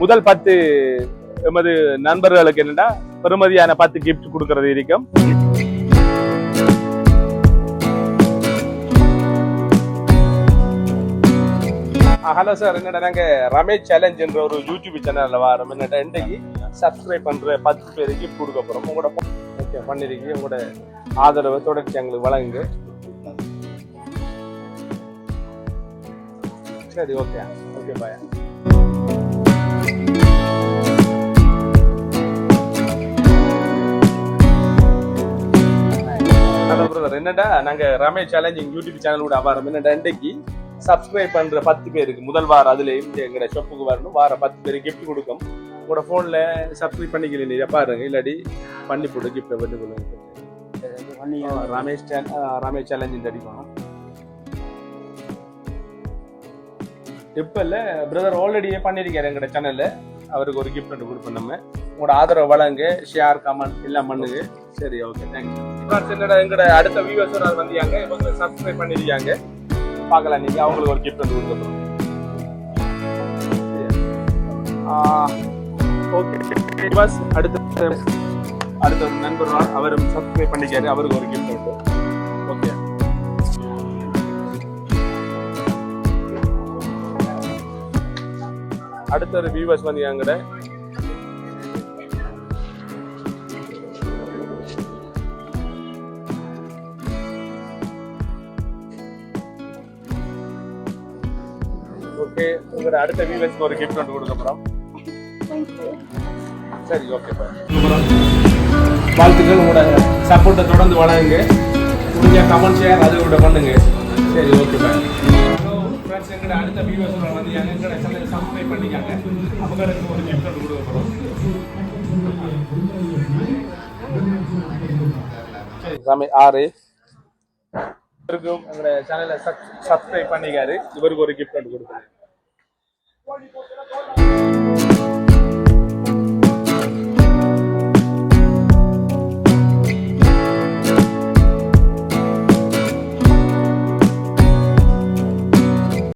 முதல் பத்து எமது நண்பர்களுக்கு என்னடா பெருமதியான பத்து கிஃப்ட் கொடுக்கறது இருக்கும் ஹலோ சார் என்னடா நாங்க ரமேஷ் சேலஞ்ச் என்ற ஒரு யூடியூப் சேனல்ல வரோம். என்னடா இன்றைக்கு சப்ஸ்கிரைப் பண்ற பத்து பேருக்கு கிஃப்ட் கொடுக்க போறோம். உங்களோட ஓகே பண்ணிருக்கீங்க. உங்களோட ஆதரவை தொடர்ச்சி எங்களுக்கு வழங்குங்க சரி ஓகே ஓகே பாய் பிரதர் என்னடா நாங்க ரமேஷ் சேலஞ்சிங் யூடியூப் சேனல் கூட என்னடா இன்றைக்கு சப்ஸ்கிரைப் பண்ற பத்து பேருக்கு முதல் வாரம் அதுல இருந்து எங்கட ஷாப்புக்கு வரணும். வார பத்து பேருக்கு கிஃப்ட் கொடுக்கும். உங்களோட போன்ல சப்ஸ்கிரைப் பண்ணிக்கல பாருங்க. இல்லாடி பண்ணி போட்டு கிஃப்ட் பண்ணி கொடுங்க. ரமேஷ் ரமேஷ் சேலஞ்சிங் அடிக்கணும் இப்போ இல்லை பிரதர் ஆல்ரெடியே பண்ணியிருக்காரு எங்களோட சேனலில் அவருக்கு ஒரு கிஃப்ட் ஒன்று கொடுப்போம் நம்ம. உங்களோட ஆதரவு வழங்க ஷேர் கமெண்ட் எல்லாம் பண்ணுங்க. சரி ஓகே தேங்க்யூ என்னடா எங்கட அடுத்த வியூவர்ஸ் ஒரு வந்தியாங்க இப்போ சப்ஸ்கிரைப் பண்ணிருக்காங்க. பார்க்கலாம் நீங்க அவங்களுக்கு ஒரு கிஃப்ட் வந்து கொடுக்க ஓகே பஸ் அடுத்த அடுத்த ஒரு நண்பர் நாள். அவரும் சப்ஸ்கிரைப் பண்ணிக்காரு அவருக்கு ஒரு கிஃப்ட் உண்டு. ஓகே அடுத்த ஒரு வியூவர்ஸ் வந்தியாங்கட ஓகே உங்களோட அடுத்த வீலர்ஸ்க்கு ஒரு கிஃப்ட் ஒன்று கொடுக்க போகிறோம் சரி ஓகே வாழ்த்துக்கள் உங்களோட சப்போர்ட்டை தொடர்ந்து வழங்குங்க. முடிஞ்ச கமெண்ட் ஷேர் அது கூட பண்ணுங்க. சரி ஓகே பாய் ஃப்ரெண்ட்ஸ் எங்கட அடுத்த வியூவர்ஸ் வந்து எங்கட சேனல் சப்ஸ்கிரைப் பண்ணிக்காங்க. அவங்களுக்கு ஒரு கிஃப்ட் ஒன்று கொடுக்க சரி ஆறு. இவருக்கு எங்களோட சேனலை சப்ஸ்கிரைப் பண்ணிக்காரு இவருக்கு ஒரு கிஃப்ட் ஒன்று கொடுக்குறேன்